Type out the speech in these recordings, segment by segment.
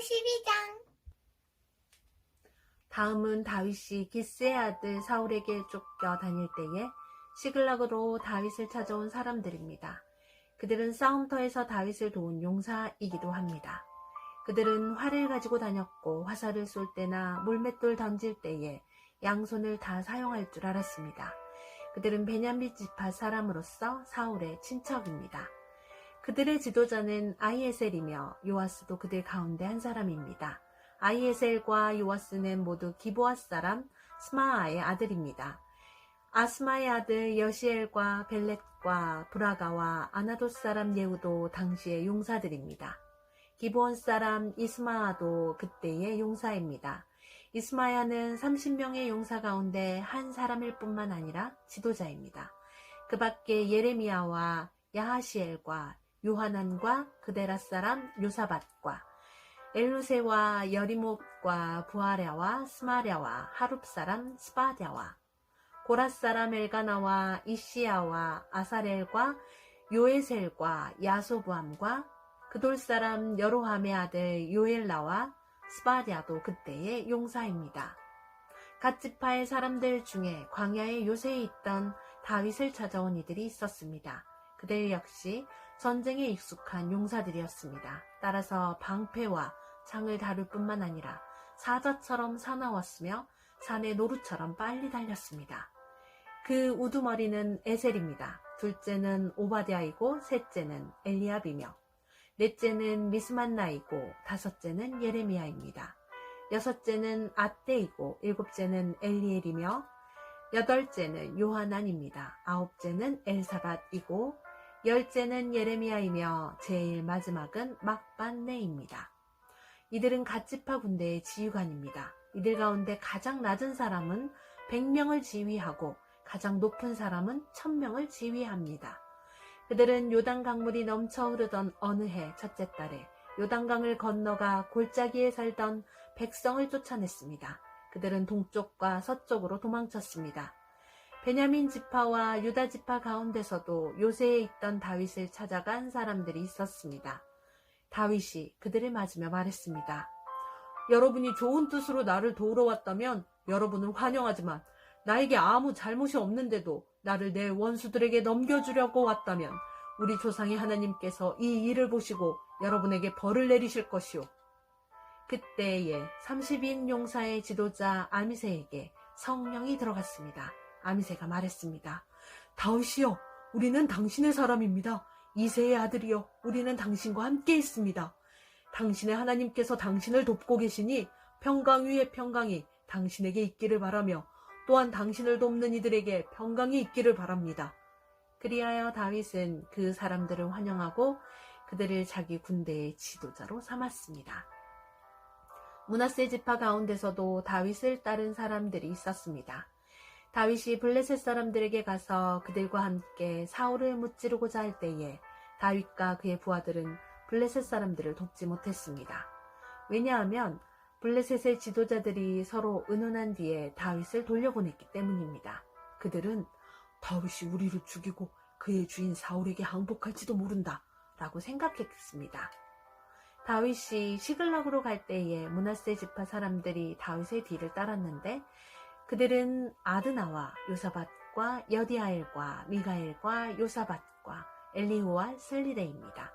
12장 다음은 다윗이 기스의 아들 사울에게 쫓겨 다닐 때에 시글락으로 다윗을 찾아온 사람들입니다. 그들은 싸움터에서 다윗을 도운 용사이기도 합니다. 그들은 활을 가지고 다녔고 화살을 쏠 때나 물맷돌 던질 때에 양손을 다 사용할 줄 알았습니다. 그들은 베냐민 지파 사람으로서 사울의 친척입니다. 그들의 지도자는 아이에셀이며 요아스도 그들 가운데 한 사람입니다. 아이에셀과 요아스는 모두 기보아 사람 스마아의 아들입니다. 아스마의 아들 여시엘과 벨렛과 브라가와 아나도 사람 예후도 당시의 용사들입니다. 기브온 사람 이스마아도 그때의 용사입니다. 이스마야는 30명의 용사 가운데 한 사람일 뿐만 아니라 지도자입니다. 그 밖에 예레미야와 야하시엘과 요하난과 그데라 사람 요사밭과 엘루세와 여리목과 부하랴와 스마랴와 하룹 사람 스바랴와 고라 사람 엘가나와 이시야와 아사렐과 요에셀과 야소부함과 그돌 사람 여로함의 아들 요엘라와 스바랴도 그때의 용사입니다. 갓지파의 사람들 중에 광야의 요새에 있던 다윗을 찾아온 이들이 있었습니다. 그들 역시 전쟁에 익숙한 용사들이었습니다. 따라서 방패와 창을 다룰 뿐만 아니라 사자처럼 사나웠으며 산의 노루처럼 빨리 달렸습니다. 그 우두머리는 에셀입니다. 둘째는 오바댜이고 셋째는 엘리압이며 넷째는 미스만나이고 다섯째는 예레미야입니다. 여섯째는 아떼이고 일곱째는 엘리엘이며 여덟째는 요하난입니다. 아홉째는 엘사밧이고 열째는 예레미야이며 제일 마지막은 막반네입니다. 이들은 갓지파 군대의 지휘관입니다. 이들 가운데 가장 낮은 사람은 100명을 지휘하고 가장 높은 사람은 1000명을 지휘합니다. 그들은 요단 강물이 넘쳐 흐르던 어느 해 첫째 달에 요단강을 건너가 골짜기에 살던 백성을 쫓아냈습니다. 그들은 동쪽과 서쪽으로 도망쳤습니다. 베냐민 지파와 유다 지파 가운데서도 요새에 있던 다윗을 찾아간 사람들이 있었습니다. 다윗이 그들을 맞으며 말했습니다. 여러분이 좋은 뜻으로 나를 도우러 왔다면 여러분은 환영하지만 나에게 아무 잘못이 없는데도 나를 내 원수들에게 넘겨주려고 왔다면 우리 조상의 하나님께서 이 일을 보시고 여러분에게 벌을 내리실 것이오. 그때에 30인 용사의 지도자 아미세에게 성령이 들어갔습니다. 아미세가 말했습니다. 다윗이여, 우리는 당신의 사람입니다. 이세의 아들이여, 우리는 당신과 함께 있습니다. 당신의 하나님께서 당신을 돕고 계시니 평강 위에 평강이 당신에게 있기를 바라며 또한 당신을 돕는 이들에게 평강이 있기를 바랍니다. 그리하여 다윗은 그 사람들을 환영하고 그들을 자기 군대의 지도자로 삼았습니다. 문하세 지파 가운데서도 다윗을 따른 사람들이 있었습니다. 다윗이 블레셋 사람들에게 가서 그들과 함께 사울을 무찌르고자 할 때에 다윗과 그의 부하들은 블레셋 사람들을 돕지 못했습니다. 왜냐하면 블레셋의 지도자들이 서로 의논한 뒤에 다윗을 돌려보냈기 때문입니다. 그들은 다윗이 우리를 죽이고 그의 주인 사울에게 항복할지도 모른다 라고 생각했습니다. 다윗이 시글락으로 갈 때에 문하세 지파 사람들이 다윗의 뒤를 따랐는데 그들은 아드나와 요사밭과 여디아엘과 미가엘과 요사밭과 엘리후와 슬리데입니다.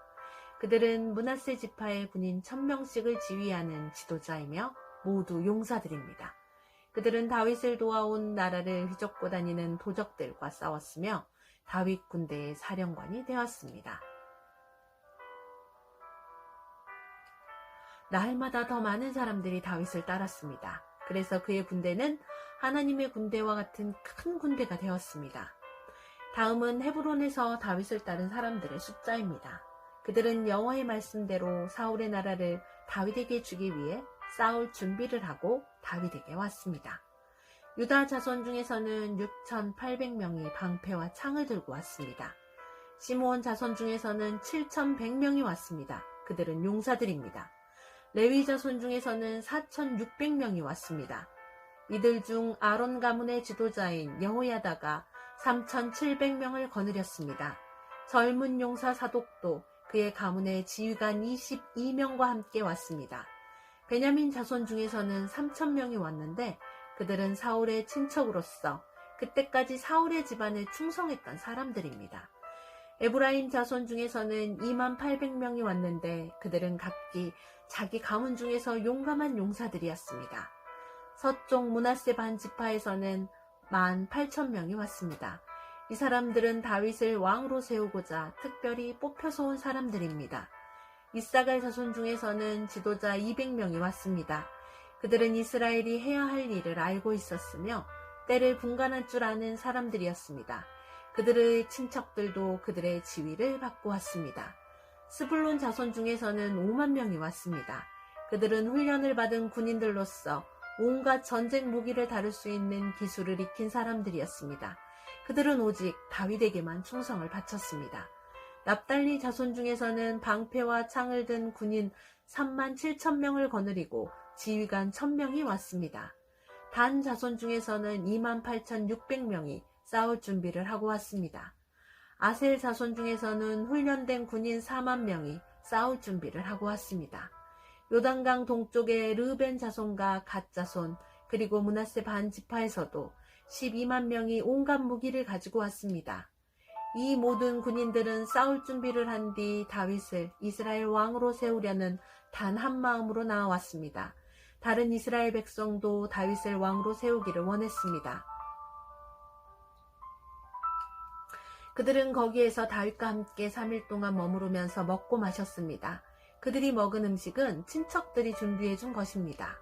그들은 문하세 지파의 군인 천명씩을 지휘하는 지도자이며 모두 용사들입니다. 그들은 다윗을 도와온 나라를 휘젓고 다니는 도적들과 싸웠으며 다윗 군대의 사령관이 되었습니다. 날마다 더 많은 사람들이 다윗을 따랐습니다. 그래서 그의 군대는 하나님의 군대와 같은 큰 군대가 되었습니다. 다음은 헤브론에서 다윗을 따른 사람들의 숫자입니다. 그들은 여호와의 말씀대로 사울의 나라를 다윗에게 주기 위해 싸울 준비를 하고 다윗에게 왔습니다. 유다 자손 중에서는 6,800명이 방패와 창을 들고 왔습니다. 시므온 자손 중에서는 7,100명이 왔습니다. 그들은 용사들입니다. 레위 자손 중에서는 4,600명이 왔습니다. 이들 중 아론 가문의 지도자인 여호야다가 3,700명을 거느렸습니다. 젊은 용사 사독도 그의 가문의 지휘관 22명과 함께 왔습니다. 베냐민 자손 중에서는 3천 명이 왔는데 그들은 사울의 친척으로서 그때까지 사울의 집안에 충성했던 사람들입니다. 에브라임 자손 중에서는 2만 800명이 왔는데 그들은 각기 자기 가문 중에서 용감한 용사들이었습니다. 서쪽 문하세 반 지파에서는 1만 8천 명이 왔습니다. 이 사람들은 다윗을 왕으로 세우고자 특별히 뽑혀서 온 사람들입니다. 이사갈 자손 중에서는 지도자 200명이 왔습니다. 그들은 이스라엘이 해야 할 일을 알고 있었으며 때를 분간할 줄 아는 사람들이었습니다. 그들의 친척들도 그들의 지위를 받고 왔습니다. 스불론 자손 중에서는 5만 명이 왔습니다. 그들은 훈련을 받은 군인들로서 온갖 전쟁 무기를 다룰 수 있는 기술을 익힌 사람들이었습니다. 그들은 오직 다윗에게만 충성을 바쳤습니다. 납달리 자손 중에서는 방패와 창을 든 군인 3만 7천 명을 거느리고 지휘관 1000명이 왔습니다. 단 자손 중에서는 2만 8,600명이 싸울 준비를 하고 왔습니다. 아셀 자손 중에서는 훈련된 군인 4만 명이 싸울 준비를 하고 왔습니다. 요단강 동쪽의 르벤 자손과 갓 자손 그리고 문하세 반 지파에서도 12만 명이 온갖 무기를 가지고 왔습니다. 이 모든 군인들은 싸울 준비를 한 뒤 다윗을 이스라엘 왕으로 세우려는 단 한 마음으로 나와왔습니다. 다른 이스라엘 백성도 다윗을 왕으로 세우기를 원했습니다. 그들은 거기에서 다윗과 함께 3일 동안 머무르면서 먹고 마셨습니다. 그들이 먹은 음식은 친척들이 준비해 준 것입니다.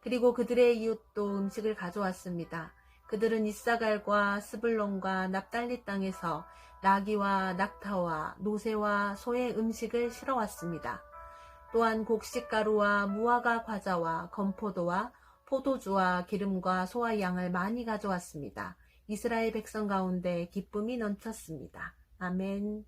그리고 그들의 이웃도 음식을 가져왔습니다. 그들은 이사갈과 스불론과 납달리 땅에서 나귀와 낙타와 노새와 소의 음식을 실어 왔습니다. 또한 곡식가루와 무화과 과자와 건포도와 포도주와 기름과 소와 양을 많이 가져왔습니다. 이스라엘 백성 가운데 기쁨이 넘쳤습니다. 아멘.